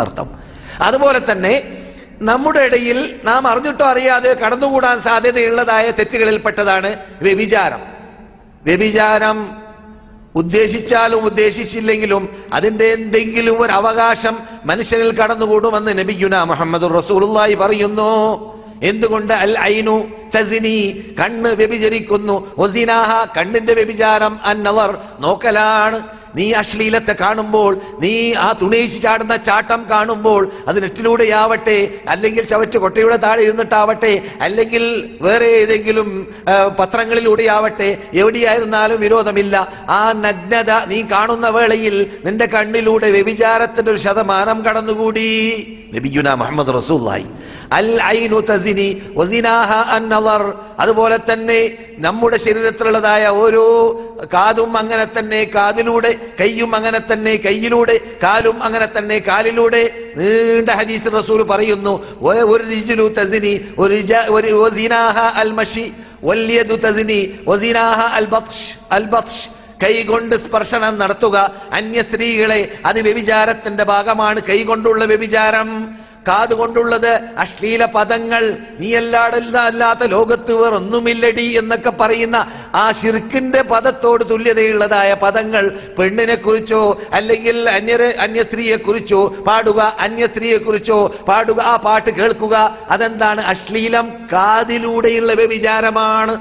അർത്ഥം. അതുപോലെ തന്നെ നമ്മുടെ ഇടയിൽ നാം അറിഞ്ഞിട്ടോ അറിയാതെ കടന്നുകൂടാൻ സാധ്യതയുള്ളതായ തെറ്റുകളിൽപ്പെട്ടതാണ് വ്യഭിചാരം. വ്യഭിചാരം ഉദ്ദേശിച്ചാലും ഉദ്ദേശിച്ചില്ലെങ്കിലും അതിന്റെ എന്തെങ്കിലും ഒരു അവകാശം മനുഷ്യനിൽ കടന്നുകൂടുമെന്ന് നബിയുന മുഹമ്മദ് റസൂലുള്ളാഹി പറയുന്നു. എന്തുകൊണ്ട് അൽ ഐനു തസിനി കണ്ണ് വ്യഭിചരിക്കുന്നു. കണ്ണിന്റെ വ്യഭിചാരം അന്നവർ നോക്കലാണ്. നീ അശ്ലീലത്തെ കാണുമ്പോൾ നീ ആ തുണയിച്ച് ചാടുന്ന ചാട്ടം കാണുമ്പോൾ അത് നെറ്റിലൂടെയാവട്ടെ അല്ലെങ്കിൽ ചവറ്റ് കൊട്ടയുടെ താഴെ ഇരുന്നിട്ടാവട്ടെ അല്ലെങ്കിൽ വേറെ ഏതെങ്കിലും പത്രങ്ങളിലൂടെയാവട്ടെ എവിടെയായിരുന്നാലും വിരോധമില്ല. ആ നഗ്നത നീ കാണുന്ന വേളയിൽ നിന്റെ കണ്ണിലൂടെ വ്യഭിചാരത്തിന്റെ ഒരു ശതമാനം കടന്നുകൂടി. നബിയുന മുഹമ്മദ് റസൂല്ലായി അൽ ഐനു തസിനി അതുപോലെ തന്നെ നമ്മുടെ ശരീരത്തിലുള്ളതായ ഓരോ കാതും അങ്ങനെ തന്നെ കാതിലൂടെ കൈയും അങ്ങനെ തന്നെ കൈയിലൂടെ കാലും അങ്ങനെ തന്നെ കാലിലൂടെ. നീണ്ട ഹദീസ് റസൂൽ പറയുന്നു ഒരു റിജിലു തസിനി ഒരു അൽ മഷി വല്യദു തസിനി അൽ ബത്ഷ് അൽ ബത്ഷ് കൈകൊണ്ട് സ്പർശനം നടത്തുക അന്യ സ്ത്രീകളെ അത് വ്യഭിചാരത്തിന്റെ ഭാഗമാണ് കൈകൊണ്ടുള്ള വ്യഭിചാരം. കാതുകൊണ്ടുള്ളത് അശ്ലീല പദങ്ങൾ നീ എല്ലാടല്ല അല്ലാത്ത ലോകത്ത് വേറൊന്നുമില്ലടി എന്നൊക്കെ പറയുന്ന ആ ശിർക്കിന്റെ പദത്തോട് തുല്യതയുള്ളതായ പദങ്ങൾ പെണ്ണിനെ കുറിച്ചോ അല്ലെങ്കിൽ അന്യരെ അന്യ സ്ത്രീയെ കുറിച്ചോ പാടുക അന്യ സ്ത്രീയെ കുറിച്ചോ പാടുക ആ പാട്ട് കേൾക്കുക അതെന്താണ്? അശ്ലീലം കാതിലൂടെയുള്ള വ്യഭിചാരമാണ്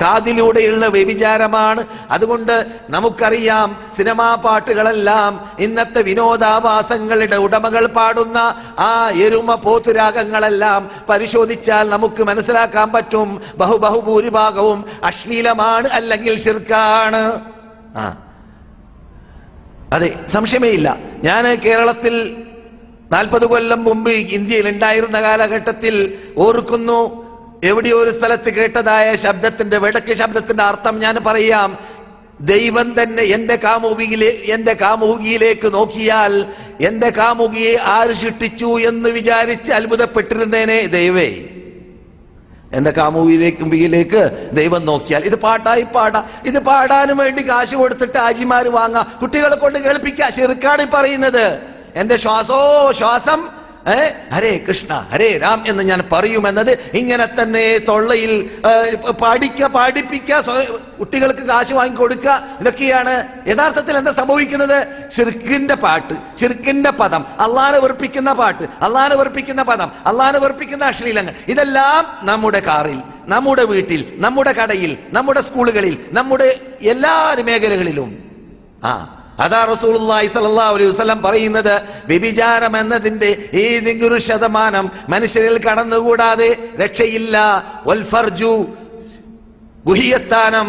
കാതിലൂടെയുള്ള വ്യഭിചാരമാണ്. അതുകൊണ്ട് നമുക്കറിയാം സിനിമാ പാട്ടുകളെല്ലാം ഇന്നത്തെ വിനോദാവാസങ്ങളുടെ ഉടമകൾ പാടുന്ന ആ എരുമ പോത്തുരാഗങ്ങളെല്ലാം പരിശോധിച്ചാൽ നമുക്ക് മനസ്സിലാക്കാൻ പറ്റും. ബഹു ബഹുഭൂരിഭാഗവും അശ്ലീലമാണ് അല്ലെങ്കിൽ ശിർക്കാണ്. ആ. അതെ സംശയമേ ഇല്ല ഞാൻ കേരളത്തിൽ നാൽപ്പത് കൊല്ലം മുമ്പ് ഇന്ത്യയിൽ ഉണ്ടായിരുന്ന കാലഘട്ടത്തിൽ ഓർക്കുന്നു എവിടെയോ ഒരു സ്ഥലത്ത് കേട്ടതായ ശബ്ദത്തിന്റെ വിടക്ക് ശബ്ദത്തിന്റെ അർത്ഥം ഞാൻ പറയാം. ദൈവം തന്നെ എന്റെ കാമുകിയിലെ എന്റെ കാമുകിയിലേക്ക് നോക്കിയാൽ എന്റെ കാമുകിയെ ആര് സൃഷ്ടിച്ചു എന്ന് വിചാരിച്ച് അത്ഭുതപ്പെട്ടിരുന്നേനെ ദൈവേ. എന്റെ കാമുകിയിലേക്ക് ദൈവം നോക്കിയാൽ ഇത് പാട്ടായി പാടാ. ഇത് പാടാനും വേണ്ടി കാശ് കൊടുത്തിട്ട് ആജിമാര് വാങ്ങാ. കുട്ടികളെ കൊണ്ട് കേൾപ്പിക്കുക ചെറുക്കാണ് പറയുന്നത്. എന്റെ ശ്വാസോ ശ്വാസം ഹരേ കൃഷ്ണ ഹരേ രാം എന്ന് ഞാൻ പറയുമെന്നത് ഇങ്ങനെ തന്നെ തൊള്ളയിൽ പഠിക്ക പാടിപ്പിക്ക കുട്ടികൾക്ക് കാശ് വാങ്ങിക്കൊടുക്കുക ഇതൊക്കെയാണ് യഥാർത്ഥത്തിൽ എന്താ സംഭവിക്കുന്നത്? ചെറുക്കിന്റെ പാട്ട് ചെറുക്കിന്റെ പദം അള്ളാനെ വെറുപ്പിക്കുന്ന പാട്ട് അള്ളാനെ വെറുപ്പിക്കുന്ന പദം അള്ളാനെ വെറുപ്പിക്കുന്ന അശ്ലീലങ്ങൾ. ഇതെല്ലാം നമ്മുടെ കാറിൽ നമ്മുടെ വീട്ടിൽ നമ്മുടെ കടയിൽ നമ്മുടെ സ്കൂളുകളിൽ നമ്മുടെ എല്ലാ മേഖലകളിലും. ആ അതാ റസൂലുള്ളാഹി സ്വല്ലല്ലാഹു അലൈഹി വസല്ലം പറയുന്നത് വ്യഭിചാരം എന്നതിന്റെ ഏതെങ്കിലും ശതമാനം മനുഷ്യരിൽ കടന്നുകൂടാതെ രക്ഷയില്ല. ഗുഹ്യസ്ഥാനം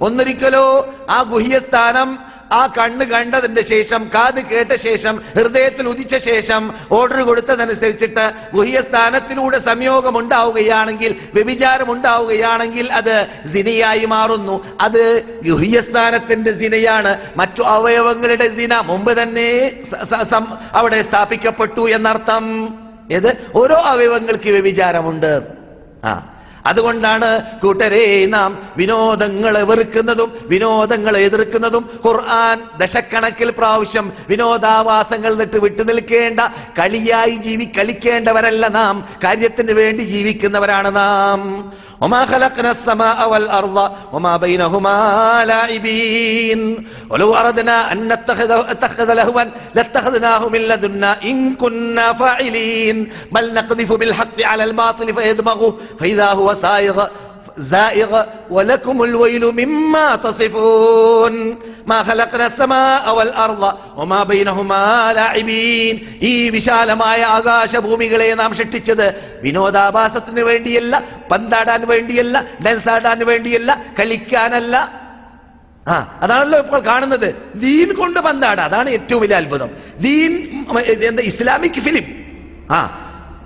ഒന്നൊരിക്കലോ ആ ഗുഹ്യസ്ഥാനം ആ കണ്ണ് കണ്ടതിന്റെ ശേഷം കാത് കേട്ട ശേഷം ഹൃദയത്തിൽ ഉദിച്ച ശേഷം ഓർഡർ കൊടുത്തതനുസരിച്ചിട്ട് ഗുഹ്യസ്ഥാനത്തിലൂടെ സംയോഗം ഉണ്ടാവുകയാണെങ്കിൽ വ്യഭിചാരം ഉണ്ടാവുകയാണെങ്കിൽ അത് സിനയായി മാറുന്നു. അത് ഗുഹ്യസ്ഥാനത്തിന്റെ സിനയാണ്. മറ്റു അവയവങ്ങളുടെ സിന മുമ്പ് തന്നെ അവിടെ സ്ഥാപിക്കപ്പെട്ടു എന്നർത്ഥം. ഏത്? ഓരോ അവയവങ്ങൾക്ക് വ്യഭിചാരമുണ്ട്. ആ. അതുകൊണ്ടാണ് കൂട്ടരെ നാം വിനോദങ്ങളെ വെറുക്കുന്നതും വിനോദങ്ങളെ എതിർക്കുന്നതും. ഖുർആൻ ദശക്കണക്കിൽ പ്രാവശ്യം വിനോദാവാസങ്ങൾ നിട്ട് വിട്ടു നിൽക്കേണ്ട കളിയായി ജീവി കളിക്കേണ്ടവരല്ല നാം. കാര്യത്തിന് വേണ്ടി ജീവിക്കുന്നവരാണ് നാം. وما خلقنا السماء والأرض وما بينهما لاعبين. ولو أردنا أن نتخذ لهوا لاتخذناه من لدنا إن كنا فاعلين. بل نقذف بالحق على الباطل فيدمغه. فإذا هو سائغ زائغ ولكم الويل مما تصفون ما خلقنا السماء والأرض وما بينهما لاعبين ഈ വിശാലമായ ആകാശഭൂമികളെ നാം സൃഷ്ടിച്ചത് വിനോദാഭാസത്തിന് വേണ്ടിയല്ല പന്താടാൻ വേണ്ടിയല്ല ഡാൻസ് ആടാൻ വേണ്ടിയല്ല കളിക്കാനല്ല ആ അതാണല്ലോ ഇപ്പോൾ കാണുന്നത് ദീൻ കൊണ്ട് പന്താട അതാണ് ഏറ്റവും വലിയ അത്ഭുതം ദീൻ ഉം, എന്താ ഇസ്ലാമിക് ഫിലിം ആ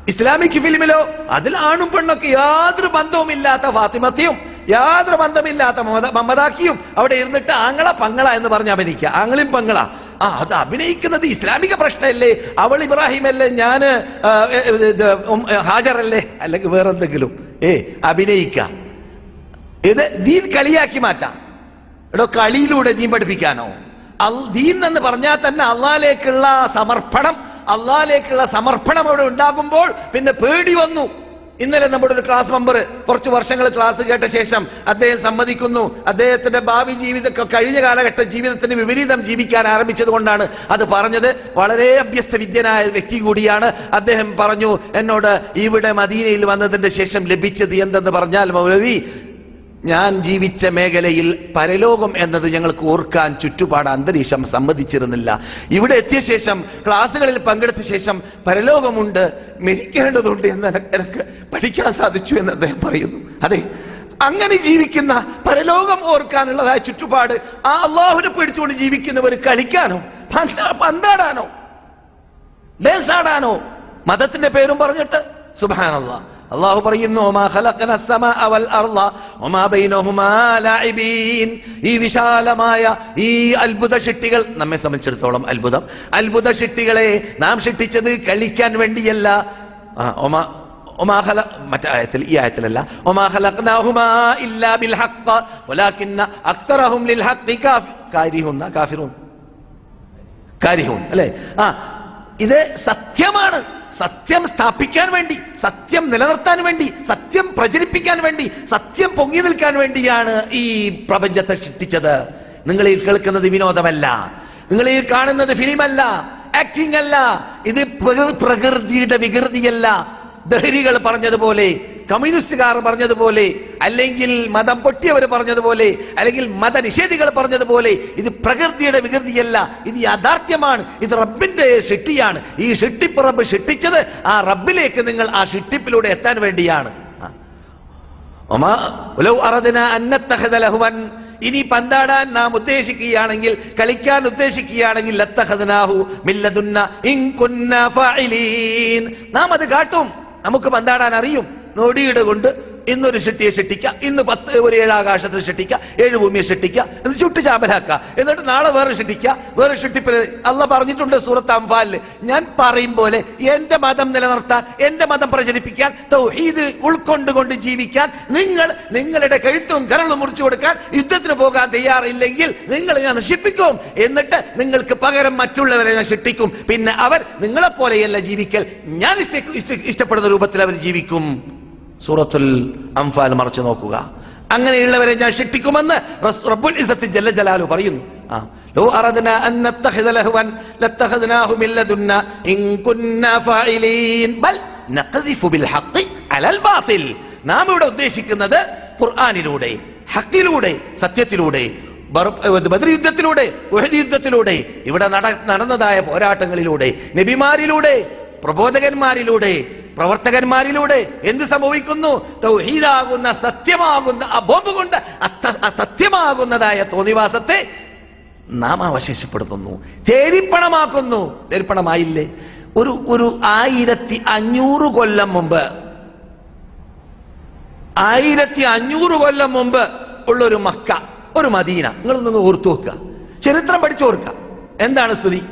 ഇസ്ലാമിക് ഫിലിമിലോ അതിൽ ആണും പെണ്ണൊക്കെ യാതൊരു ബന്ധവുമില്ലാത്ത ഫാത്തിമത്തിയും യാതൊരു ബന്ധമില്ലാത്ത മമത- മമതാക്കിയും അവിടെ ഇരുന്നിട്ട് ആങ്ങള പങ്ങള എന്ന് പറഞ്ഞ് അഭിനയിക്കുക. ആങ്ങളും പങ്ങള. ആ അത് അഭിനയിക്കുന്നത് ഇസ്ലാമിക പ്രശ്നമല്ലേ? അവൾ ഞാൻ ഏ, ഇത്, ഉം, ഹാജറല്ലേ? അല്ലെങ്കിൽ വേറെന്തെങ്കിലും. ഏ അഭിനയിക്ക. ഇത് ദീൻ കളിയാക്കി മാറ്റാം. എടോ കളിയിലൂടെ ദീൻ പഠിപ്പിക്കാനോ? ദീൻ എന്ന് പറഞ്ഞാൽ തന്നെ അള്ളാലേക്കുള്ള സമർപ്പണം അള്ളാലേക്കുള്ള സമർപ്പണം അവിടെ ഉണ്ടാകുമ്പോൾ പിന്നെ പേടി വന്നു. ഇന്നലെ നമ്മുടെ ഒരു ക്ലാസ് മെമ്പർ കുറച്ച് വർഷങ്ങൾ ക്ലാസ് കേട്ട ശേഷം അദ്ദേഹം സമ്മതിക്കുന്നു. അദ്ദേഹത്തിന്റെ ഭാവി ജീവിത കഴിഞ്ഞ കാലഘട്ട ജീവിതത്തിന് വിപരീതം ജീവിക്കാൻ ആരംഭിച്ചത് കൊണ്ടാണ് അത് പറഞ്ഞത്. വളരെ അഭ്യസ്ത വിദ്യനായ വ്യക്തി കൂടിയാണ് അദ്ദേഹം പറഞ്ഞു എന്നോട് ഇവിടെ മദീനയിൽ വന്നതിന്റെ ശേഷം ലഭിച്ചത് എന്തെന്ന് പറഞ്ഞാൽ മൗലവി ഞാൻ ജീവിച്ച മേഖലയിൽ പരലോകം എന്നത് ഞങ്ങൾക്ക് ഓർക്കാൻ ചുറ്റുപാട് അന്തരീക്ഷം സമ്മതിച്ചിരുന്നില്ല. ഇവിടെ എത്തിയ ശേഷം ക്ലാസ്സുകളിൽ പങ്കെടുത്ത ശേഷം പരലോകമുണ്ട് മരിക്കേണ്ടതുണ്ട് എന്ന് എനിക്ക് പഠിക്കാൻ സാധിച്ചു എന്ന് അദ്ദേഹം പറയുന്നു. അതെ അങ്ങനെ ജീവിക്കുന്ന പരലോകം ഓർക്കാനുള്ളതായ ചുറ്റുപാട് ആ അള്ളാഹുനെ പേടിച്ചുകൊണ്ട് ജീവിക്കുന്നവർ കളിക്കാനോ പന്ത- പന്താടാനോ ഡാൻസ് ആടാനോ മതത്തിന്റെ പേരും പറഞ്ഞിട്ട് സുബാനല്ല അള്ളാഹു പറയുന്നു. ഈ വിശാലമായ ഈ അത്ഭുത ഷിട്ടികൾ നമ്മെ സംബന്ധിച്ചിടത്തോളം അത്ഭുതം. അത്ഭുത ഷിട്ടികളെ നാം ഷിട്ടിച്ചത് കളിക്കാൻ വേണ്ടിയല്ല. ആ, ഒമാ ഒമാ ഖല മറ്റേ ഈ ആയത്തിലല്ല. ഇല്ലാ ബിൽ വലാകിന്ന ലിൽ അല്ലേ? ആ ഇത് സത്യമാണ്. സത്യം സ്ഥാപിക്കാൻ വേണ്ടി സത്യം നിലനിർത്താൻ വേണ്ടി സത്യം പ്രചരിപ്പിക്കാൻ വേണ്ടി സത്യം പൊങ്ങി നിൽക്കാൻ വേണ്ടിയാണ് ഈ പ്രപഞ്ചത്തെ സൃഷ്ടിച്ചത്. നിങ്ങൾ ഈ കേൾക്കുന്നത് വിനോദമല്ല. നിങ്ങൾ ഈ കാണുന്നത് ഫിലിമല്ല ആക്ടിംഗ് അല്ല ഇത് പ്രകൃതിയുടെ വികൃതിയല്ല. ദഹരികൾ പറഞ്ഞതുപോലെ കമ്മ്യൂണിസ്റ്റുകാർ പറഞ്ഞതുപോലെ അല്ലെങ്കിൽ മതം പൊട്ടിയവർ പറഞ്ഞതുപോലെ അല്ലെങ്കിൽ മതനിഷേധികൾ പറഞ്ഞതുപോലെ ഇത് പ്രകൃതിയുടെ വികൃതിയല്ല ഇത് യാഥാർത്ഥ്യമാണ് ഇത് റബ്ബിന്റെ ഷിട്ടിയാണ് ഈ ഷിട്ടിപ്പ് റബ്ബ് ഷിട്ടിച്ചത് ആ റബ്ബിലേക്ക് നിങ്ങൾ ആ ഷിട്ടിപ്പിലൂടെ എത്താൻ വേണ്ടിയാണ്. ഇനി പന്താടാൻ നാം ഉദ്ദേശിക്കുകയാണെങ്കിൽ കളിക്കാൻ ഉദ്ദേശിക്കുകയാണെങ്കിൽ നാം അത് കാട്ടും നമുക്ക് പന്താടാൻ അറിയും. നോടിയുടെ കൊണ്ട് ഇന്നൊരു ശെട്ടിയെ ശെട്ടിക്കുക ഇന്ന് പത്ത് ഒരു ഏഴ് ആകാശത്തിൽ ഷെട്ടിക്ക ഏഴ് ഭൂമിയെ ശെട്ടിക്കുക എന്ന് ചുട്ട് ചാമ്പലാക്ക. എന്നിട്ട് നാളെ വേറെ ശെട്ടിക്കുക വേറെ ഷെട്ടിപ്പിൽ അല്ല പറഞ്ഞിട്ടുണ്ട് സൂറത്ത് അംഫാലിൽ ഞാൻ പറയും പോലെ എന്റെ മതം നിലനിർത്താൻ എന്റെ മതം പ്രചരിപ്പിക്കാൻ ഇത് ഉൾക്കൊണ്ടുകൊണ്ട് ജീവിക്കാൻ നിങ്ങൾ നിങ്ങളുടെ കഴുത്തും കരളും മുറിച്ചു കൊടുക്കാൻ യുദ്ധത്തിന് പോകാൻ തയ്യാറില്ലെങ്കിൽ നിങ്ങൾ ഞാൻ നശിപ്പിക്കും. എന്നിട്ട് നിങ്ങൾക്ക് പകരം മറ്റുള്ളവരെ ശിക്ഷിക്കും പിന്നെ അവർ നിങ്ങളെപ്പോലെയല്ല ജീവിക്കൽ. ഞാൻ ഇഷ്ട- ഇഷ്ട- ഇഷ്ടപ്പെടുന്ന രൂപത്തിൽ അവർ ജീവിക്കും. സൂറത്തുൽ അംഫാൽ മറച്ചു നോക്കുക. അങ്ങനെയുള്ളവരെ ഞാൻ ശിക്ഷിക്കുമെന്ന് റബ്ബുൽ ഇസ്സത്ത് ജല്ല ജലാലു പറയുന്നു. ആ. لو نتخذ لاتخذناه കുന്ന ഫാഇലീൻ. ബൽ നഖ്ദിഫു ബിൽ ഹഖ് അലൽ നാം ഇവിടെ ഉദ്ദേശിക്കുന്നത് ഖുർആാനിലൂടെ ഹക്കിലൂടെ സത്യത്തിലൂടെ ബദർ യുദ്ധത്തിലൂടെ ഉഹദ് യുദ്ധത്തിലൂടെ ഇവിടെ നടന്നതായ പോരാട്ടങ്ങളിലൂടെ നബിമാരിലൂടെ പ്രബോധകന്മാരിലൂടെ പ്രവർത്തകന്മാരിലൂടെ എന്ത് സംഭവിക്കുന്നു? തൗഹീദാകുന്ന സത്യമാകുന്ന ആ ബോംബ് കൊണ്ട് അസത്യമാകുന്നതായ തോന്നിവാസത്തെ നാം അവശേഷപ്പെടുത്തുന്നു. തേരിപ്പണമാക്കുന്നു. തേരിപ്പണമായില്ലേ? ഒരു ഒരു ആയിരത്തി അഞ്ഞൂറ് കൊല്ലം മുമ്പ് ആയിരത്തി അഞ്ഞൂറ് കൊല്ലം മുമ്പ് ഉള്ളൊരു മക്ക ഒരു മദീന. നിങ്ങളൊന്ന് ഓർത്തു വെക്കുക. ചരിത്രം പഠിച്ചു ഓർക്കുക എന്താണ് സ്ഥിതി?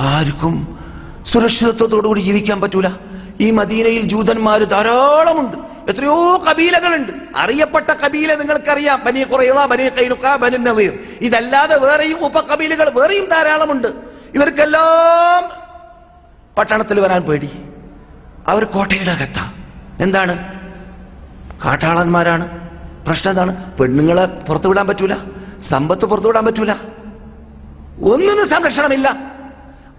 ആർക്കും സുരക്ഷിതത്വത്തോടുകൂടി ജീവിക്കാൻ പറ്റൂല. ഈ മദീനയിൽ ജൂതന്മാർ ധാരാളമുണ്ട്. എത്രയോ കബീലകളുണ്ട്. അറിയപ്പെട്ട കബീല നിങ്ങൾക്കറിയാം. ബനി കുറയുക ബനി കൈനുക്ക ബനി നദീർ. ഇതല്ലാതെ വേറെയും ഉപകബീലകൾ വേറെയും ധാരാളമുണ്ട്. ഇവർക്കെല്ലാം പട്ടണത്തിൽ വരാൻ പേടി. അവർ കോട്ടയുടെ അകത്ത എന്താണ്? കാട്ടാളന്മാരാണ്. പ്രശ്നം എന്താണ്? പെണ്ണുങ്ങളെ പുറത്തുവിടാൻ പറ്റൂല. സമ്പത്ത് പുറത്തുവിടാൻ പറ്റൂല. ഒന്നിനും സംരക്ഷണമില്ല.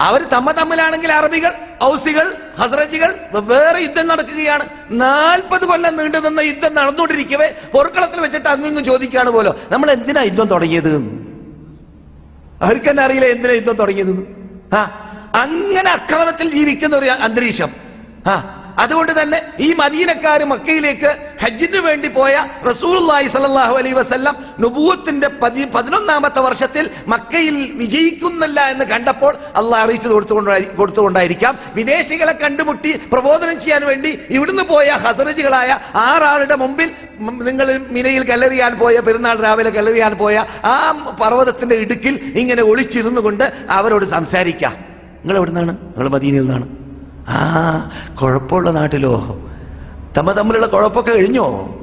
അവർ തമ്മ തമ്മിലാണെങ്കിൽ അറബികൾ ഔസികൾ ഹസ്രജികൾ വേറെ യുദ്ധം നടക്കുകയാണ്. നാൽപ്പത് കൊല്ലം നീണ്ടു നിന്ന യുദ്ധം നടന്നുകൊണ്ടിരിക്കവേ പൊറുക്കളത്തിൽ വെച്ചിട്ട് അങ്ങിങ്ങും ചോദിക്കുകയാണ് പോലോ. നമ്മൾ എന്തിനാ യുദ്ധം തുടങ്ങിയത്? അവർക്ക് തന്നെ അറിയില്ല എന്തിനാ യുദ്ധം തുടങ്ങിയത്? ആ അങ്ങനെ അക്രമത്തിൽ ജീവിക്കുന്ന ഒരു അന്തരീക്ഷം. ആ അതുകൊണ്ട് തന്നെ ഈ മദീനക്കാർ മക്കയിലേക്ക് ഹജ്ജിന് വേണ്ടി പോയ റസൂലുള്ളാഹി സ്വല്ലല്ലാഹു അലൈഹി വസല്ലം നുബൂത്തിന്റെ പതി പതിനൊന്നാമത്തെ വർഷത്തിൽ മക്കയിൽ വിജയിക്കുന്നില്ല എന്ന് കണ്ടപ്പോൾ അള്ളാഹ് അറിയിച്ചു കൊടുത്തുകൊണ്ടായി കൊടുത്തുകൊണ്ടായിരിക്കാം. വിദേശികളെ കണ്ടുമുട്ടി പ്രബോധനം ചെയ്യാൻ വേണ്ടി ഇവിടുന്ന് പോയ ഹസറജുകളായ ആറാളുടെ മുമ്പിൽ നിങ്ങൾ മിനയിൽ കല്ലെറിയാൻ പോയ പെരുന്നാൾ രാവിലെ കല്ലെറിയാൻ പോയ ആ പർവതത്തിന്റെ ഇടുക്കിൽ ഇങ്ങനെ ഒളിച്ചിരുന്നു കൊണ്ട് അവരോട് സംസാരിക്കാം. നിങ്ങൾ എവിടുന്നാണ്? നിങ്ങൾ മദീനയിൽ നിന്നാണ്. ആ കുഴപ്പമുള്ള നാട്ടിലോ? തമ്മ തമ്മിലുള്ള കുഴപ്പമൊക്കെ കഴിഞ്ഞോ?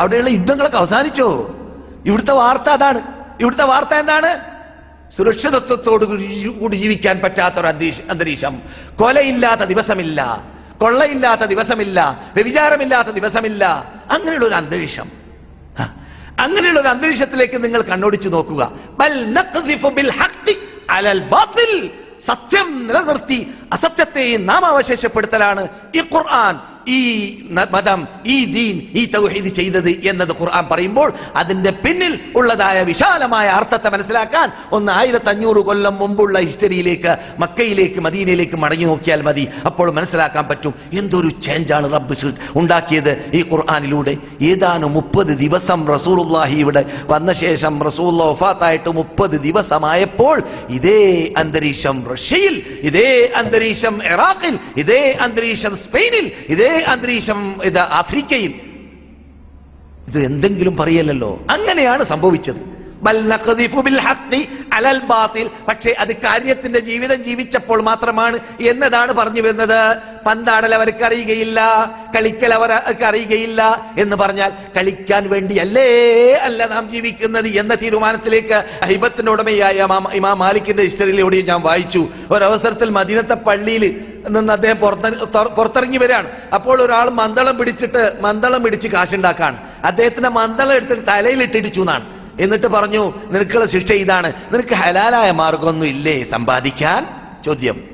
അവിടെയുള്ള യുദ്ധങ്ങളൊക്കെ അവസാനിച്ചോ? ഇവിടുത്തെ വാർത്ത അതാണ്. ഇവിടുത്തെ വാർത്ത എന്താണ്? സുരക്ഷിതത്വത്തോട് കൂടി- ജീവിക്കാൻ പറ്റാത്ത ഒരു അന്തരീക്ഷ. കൊലയില്ലാത്ത ദിവസമില്ല. കൊള്ളയില്ലാത്ത ദിവസമില്ല. വ്യഭിചാരമില്ലാത്ത ദിവസമില്ല. അങ്ങനെയുള്ള ഒരു അന്തരീക്ഷം. അങ്ങനെയുള്ള ഒരു അന്തരീക്ഷത്തിലേക്ക് നിങ്ങൾ കണ്ണോടിച്ചു നോക്കുക. ബൽ ബിൽ അലൽ സത്യം നിലനിർത്തി അസത്യത്തെ നാം അവശേഷപ്പെടുത്തലാണ് ഈ ഖുർആൻ. ഈ മതം ഈ ദീൻ ഈ തൗഹീദ് ചെയ്തത് എന്നത് ഖുർആൻ പറയുമ്പോൾ അതിന്റെ പിന്നിൽ ഉള്ളതായ വിശാലമായ അർത്ഥത്തെ മനസ്സിലാക്കാൻ ഒന്ന് ആയിരത്തി അഞ്ഞൂറ് കൊല്ലം മുമ്പുള്ള ഹിസ്റ്ററിയിലേക്ക് മക്കയിലേക്ക് മദീനയിലേക്ക് മടങ്ങി നോക്കിയാൽ മതി. അപ്പോൾ മനസ്സിലാക്കാൻ പറ്റും എന്തൊരു ചേഞ്ചാണ് റബ്ബ് ഉണ്ടാക്കിയത് ഈ ഖുർആാനിലൂടെ. ഏതാനും മുപ്പത് ദിവസം റസൂലുള്ളാഹി ഇവിടെ വന്ന ശേഷം റസൂൽ വഫാത്തായിട്ട് മുപ്പത് ദിവസമായപ്പോൾ ഇതേ അന്തരീക്ഷം റഷ്യയിൽ ഇതേ അന്തരീക്ഷം ഇറാഖിൽ ഇതേ അന്തരീക്ഷം സ്പെയിനിൽ ഇതേ അന്തരീക്ഷം ഇത് ആഫ്രിക്കയിൽ. ഇത് എന്തെങ്കിലും പറയല്ലോ അങ്ങനെയാണ് സംഭവിച്ചത്. അലൽ പക്ഷേ അത് കാര്യത്തിന്റെ ജീവിതം ജീവിച്ചപ്പോൾ മാത്രമാണ് എന്നതാണ് പറഞ്ഞു വരുന്നത്. പന്താടൽ അവർക്ക് അറിയുകയില്ല കളിക്കൽ അവർക്ക് അറിയുകയില്ല എന്ന് പറഞ്ഞാൽ കളിക്കാൻ വേണ്ടിയല്ലേ അല്ല നാം ജീവിക്കുന്നത് എന്ന തീരുമാനത്തിലേക്ക് അഹിബത്തിന്റെ ഉടമയായ ഇമാം മാലിക്കിന്റെ ഹിസ്റ്ററിയിലൂടെയും ഞാൻ വായിച്ചു. ഒരവസരത്തിൽ മദീനത്തെ പള്ളിയിൽ നിന്ന് അദ്ദേഹം പുറത്ത- പുറത്തിറങ്ങി വരികയാണ്. അപ്പോൾ ഒരാൾ മന്ദളം പിടിച്ചിട്ട് മന്ദളം പിടിച്ച് കാശുണ്ടാക്കാണ്. അദ്ദേഹത്തിന്റെ മന്ദളം എടുത്തിട്ട് തലയിൽ തലയിലിട്ടിടിച്ചു എന്നാണ് എന്നിട്ട് പറഞ്ഞു നിനക്കുള്ള ശിക്ഷ ഇതാണ്. നിനക്ക് ഹലാലായ മാർഗമൊന്നും ഇല്ലേ? സമ്പാദിക്കാൻ? ചോദ്യം.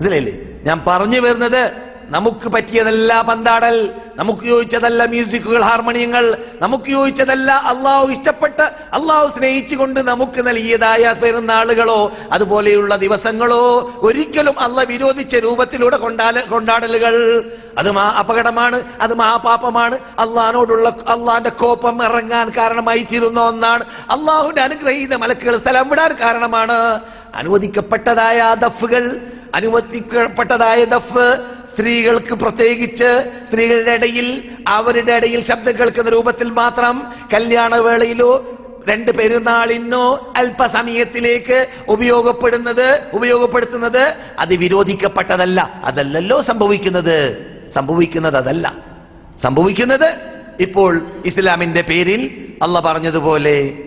ഇതിലല്ലേ? ഞാൻ പറഞ്ഞു വരുന്നത് നമുക്ക് പറ്റിയതല്ല പന്താടൽ നമുക്ക് യോജിച്ചതല്ല മ്യൂസിക്കുകൾ ഹാർമോണിയങ്ങൾ നമുക്ക് യോജിച്ചതല്ല അള്ളാഹു ഇഷ്ടപ്പെട്ട് അള്ളാഹു സ്നേഹിച്ചുകൊണ്ട് നമുക്ക് നൽകിയതായ പെരുന്നാളുകളോ അതുപോലെയുള്ള ദിവസങ്ങളോ ഒരിക്കലും അള്ള വിരോധിച്ച രൂപത്തിലൂടെ കൊണ്ടാല കൊണ്ടാടലുകൾ. അത് മാ അപകടമാണ് അത് മഹാപാപമാണ് അള്ളഹാനോടുള്ള അള്ളാന്റെ കോപം ഇറങ്ങാൻ കാരണമായി തീരുന്ന ഒന്നാണ്. അള്ളാഹുവിന്റെ അനുഗ്രഹീത മലക്കുകൾ സ്ഥലം വിടാൻ കാരണമാണ്. അനുവദിക്കപ്പെട്ടതായ ദഫുകൾ അനുവദിക്കപ്പെട്ടതായ ദഫ് സ്ത്രീകൾക്ക് പ്രത്യേകിച്ച് സ്ത്രീകളുടെ ഇടയിൽ അവരുടെ ഇടയിൽ ശബ്ദം കേൾക്കുന്ന രൂപത്തിൽ മാത്രം കല്യാണവേളയിലോ രണ്ട് പെരുന്നാളിനോ അല്പസമയത്തിലേക്ക് ഉപയോഗപ്പെടുന്നത് ഉപയോഗപ്പെടുത്തുന്നത് അത് വിരോധിക്കപ്പെട്ടതല്ല. അതല്ലല്ലോ സംഭവിക്കുന്നത്. സംഭവിക്കുന്നത് അതല്ല. സംഭവിക്കുന്നത് ഇപ്പോൾ ഇസ്ലാമിന്റെ പേരിൽ അല്ല പറഞ്ഞതുപോലെ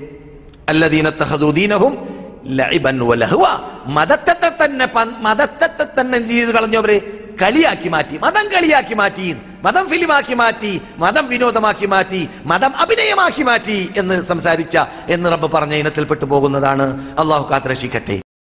അല്ലദീനത്തഹദൂദീനഹും ലഇബൻ വലഹുവ. മതത്തെ തന്നെ മതത്തെ തന്നെ ചെയ്ത് കളഞ്ഞവരെ കളിയാക്കി മാറ്റി മതം കളിയാക്കി മാറ്റി മതം ഫിലിമാക്കി മാറ്റി മതം വിനോദമാക്കി മാറ്റി മതം അഭിനയമാക്കി മാറ്റി എന്ന് സംസാരിച്ച എന്ന് റബ്ബ് പറഞ്ഞ ഇനത്തിൽപ്പെട്ടു പോകുന്നതാണ്. അള്ളാഹു കാത്ത് രക്ഷിക്കട്ടെ